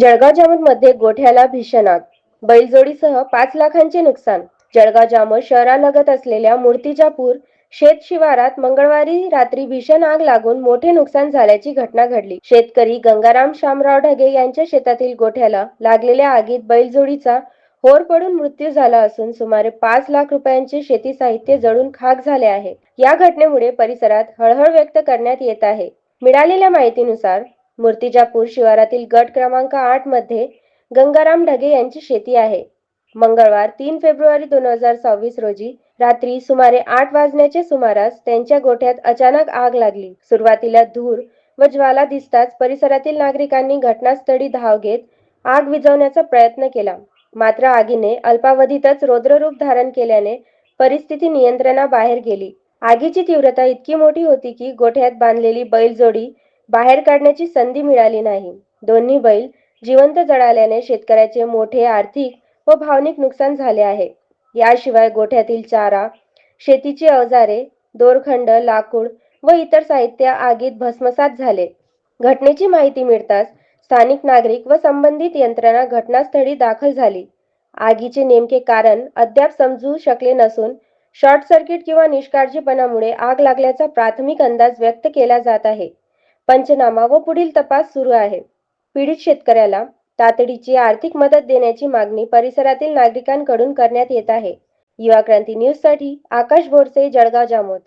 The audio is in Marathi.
जळगाव जामोदमध्ये गोठ्याला भीषण आग बैलजोडीसह पाच लाखांचे नुकसान. जळगाव जामोद शहरालगत असलेल्या मूर्तिजापूर शेत शिवारात मंगळवारी रात्री भीषण आग लागून मोठे नुकसान झाल्याची घटना घडली. शेतकरी गंगाराम शामराव ढगे यांच्या शेतातील गोठ्याला लागलेल्या आगीत बैलजोडीचा होर पडून मृत्यू झाला असून सुमारे पाच लाख रुपयांचे शेती साहित्य जळून खाक झाले आहे. या घटनेमुळे परिसरात हळहळ व्यक्त करण्यात येत आहे. मिळालेल्या माहितीनुसार मूर्तिजापूर शिवारातील गट क्रमांक आठमध्ये गंगाराम ढगे यांची शेती आहे. मंगळवार तीन फेब्रुवारी दोन हजार सव्वीस रोजी रात्री सुमारे आठ वाजण्याच्या सुमारास त्यांच्या गोठ्यात अचानक आग लागली. सुरुवातीला धूर व ज्वाला दिसताच परिसरातील नागरिकांनी घटनास्थळी धाव घेत आग विझवण्याचा प्रयत्न केला. मात्र आगीने अल्पावधीतच रौद्ररूप धारण केल्याने परिस्थिती नियंत्रणाबाहेर गेली. आगीची तीव्रता इतकी मोठी होती की गोठ्यात बांधलेली बैलजोडी बाहेर काढण्याची संधी मिळाली नाही. दोन्ही बैल जिवंत जळाल्याने शेतकऱ्याचे मोठे आर्थिक व भावनिक नुकसान झाले आहे. याशिवाय गोठ्यातील चारा शेतीची अवजारे दोरखंड लाकूड व इतर साहित्य आगीत भस्मसात झाले. घटनेची माहिती मिळताच स्थानिक नागरिक व संबंधित यंत्रणा घटनास्थळी दाखल झाली. आगीचे नेमके कारण अद्याप समजू शकले नसून शॉर्ट सर्किट किंवा निष्काळजीपणामुळे आग लागल्याचा प्राथमिक अंदाज व्यक्त केला जात आहे. पंचनामा व पुढील तपास सुरू आहे. पीडित शेतकऱ्याला तातडीची आर्थिक मदत देण्याची मागणी परिसरातील नागरिकांकडून करण्यात येत आहे. युवा क्रांती न्यूजसाठी आकाश बोरसे जळगाव जामोद.